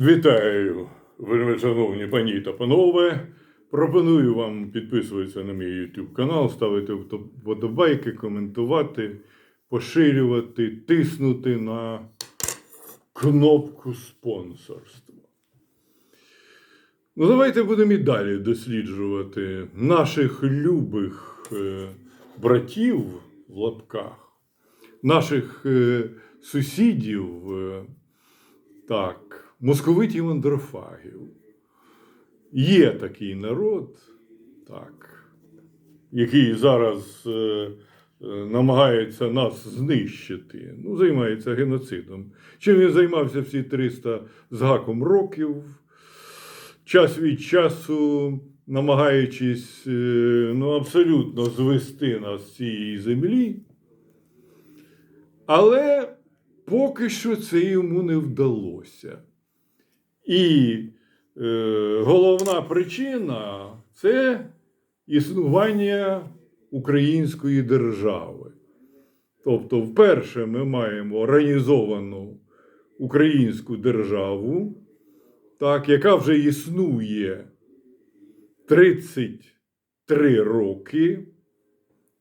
Вітаю, вельми шановні пані та панове. Пропоную вам підписуватися на мій YouTube канал, ставити вподобайки, коментувати, поширювати, тиснути на кнопку спонсорства. Ну, давайте будемо і далі досліджувати наших любих е, братів в лапках, наших е, сусідів. Е, так, московитів андрофагів. Є такий народ, так, який зараз е, е, намагається нас знищити, ну, займається геноцидом. Чим він займався всі 300 з гаком років, час від часу намагаючись е, ну, абсолютно звести нас з цієї землі. Але поки що це йому не вдалося. І е, головна причина це існування української держави. Тобто, вперше ми маємо організовану українську державу, так, яка вже існує 33 роки.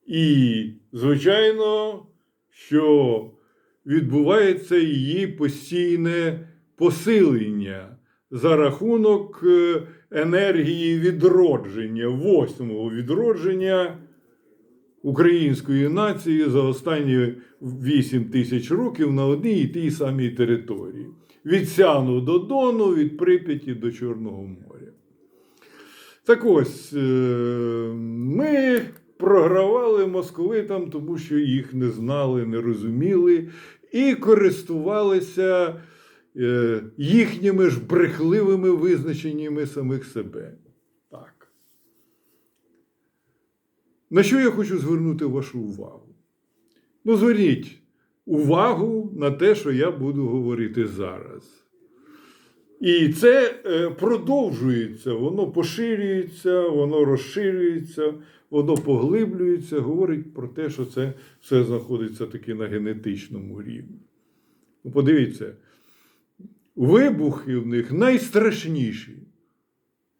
І, звичайно, що відбувається її постійне посилення за рахунок е, енергії відродження, восьмого відродження української нації за останні 8 тисяч років на одній і тій самій території. Від Сяну до Дону, від Прип'яті до Чорного моря. Так ось, е, ми програвали московитам, тому що їх не знали, не розуміли і користувалися їхніми ж брехливими визначеннями самих себе. Так. На що я хочу звернути вашу увагу? Ну, зверніть увагу на те, що я буду говорити зараз. І це е, продовжується, воно поширюється, воно розширюється, воно поглиблюється, говорить про те, що це все знаходиться таки на генетичному рівні. Ну, подивіться, вибухи в них найстрашніші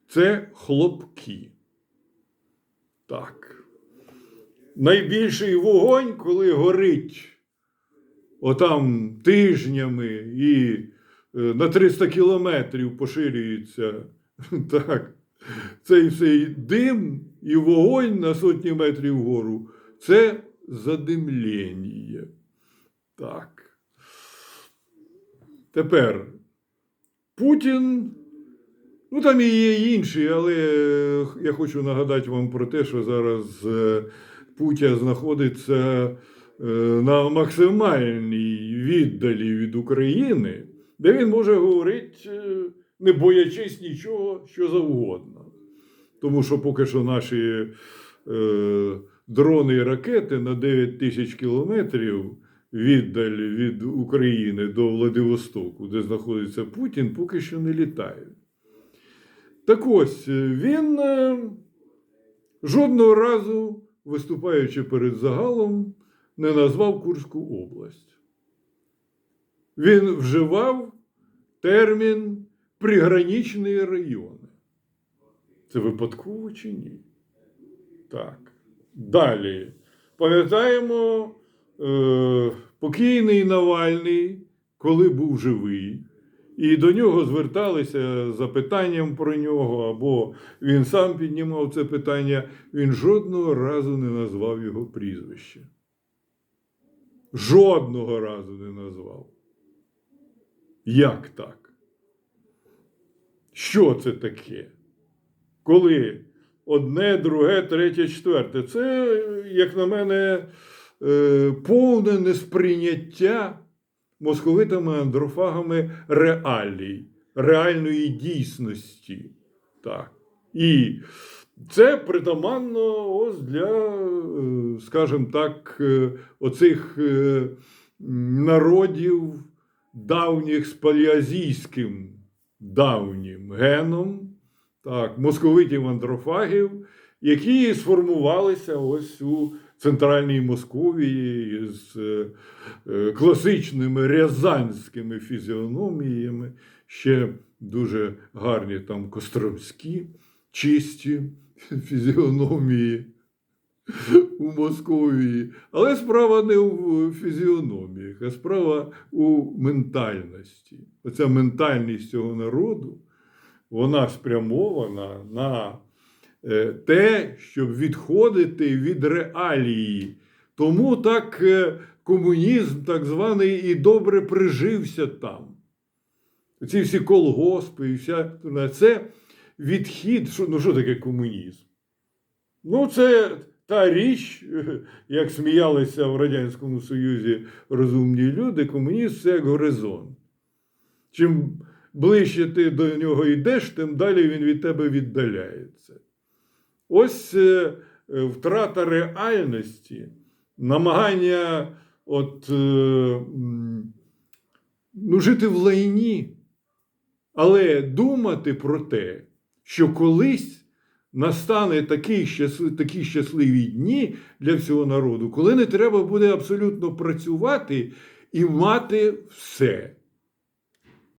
це хлопки. Так. Найбільший вогонь, коли горить отам тижнями і е, на 300 кілометрів поширюється так, цей всей дим і вогонь на сотні метрів вгору це задимлення. Так. Тепер Путін. Ну, там і є інші, але я хочу нагадати вам про те, що зараз е, Путя знаходиться е, на максимальній віддалі від України, де він може говорити, е, не боячись нічого, що завгодно. Тому що поки що наші е, дрони і ракети на 9 тисяч кілометрів віддаль від України до Владивостоку, де знаходиться Путін, поки що не літають. Так ось, він е, жодного разу, виступаючи перед загалом, не назвав Курську область. Він вживав термін приграничні райони. Це випадково чи ні? Так. Далі. Пам'ятаємо, е, покійний Навальний, коли був живий, і до нього зверталися з запитанням про нього, або він сам піднімав це питання, він жодного разу не назвав його прізвище. Жодного разу не назвав. Як так? Що це таке? Коли одне, друге, третє, четверте. Це, як на мене, е, повне несприйняття московитами андрофагами реалій, реальної дійсності. Так. І це притаманно ось для, е, скажімо так, е, оцих народів давніх з палеазійським давнім геном, так, московитів андрофагів, які сформувалися ось у центральній Московії з е, класичними рязанськими фізіономіями ще дуже гарні там костромські, чисті фізіономії у Московії. Але справа не у фізіономіях, а справа у ментальності. Оця ментальність цього народу, вона спрямована на те, щоб відходити від реалії. Тому так е, комунізм, так званий, і добре прижився там. Ці всі колгоспи і вся це відхід. Що, ну що таке комунізм? Ну, це та річ, як сміялися в Радянському Союзі розумні люди, комунізм це як горизонт. Чим ближче ти до нього йдеш, тим далі він від тебе віддаляється. Ось е, е, втрата реальності, намагання от, е, ну, жити в лайні, але думати про те, що колись настане щасли- такі щасливі дні для всього народу, коли не треба буде абсолютно працювати і мати все.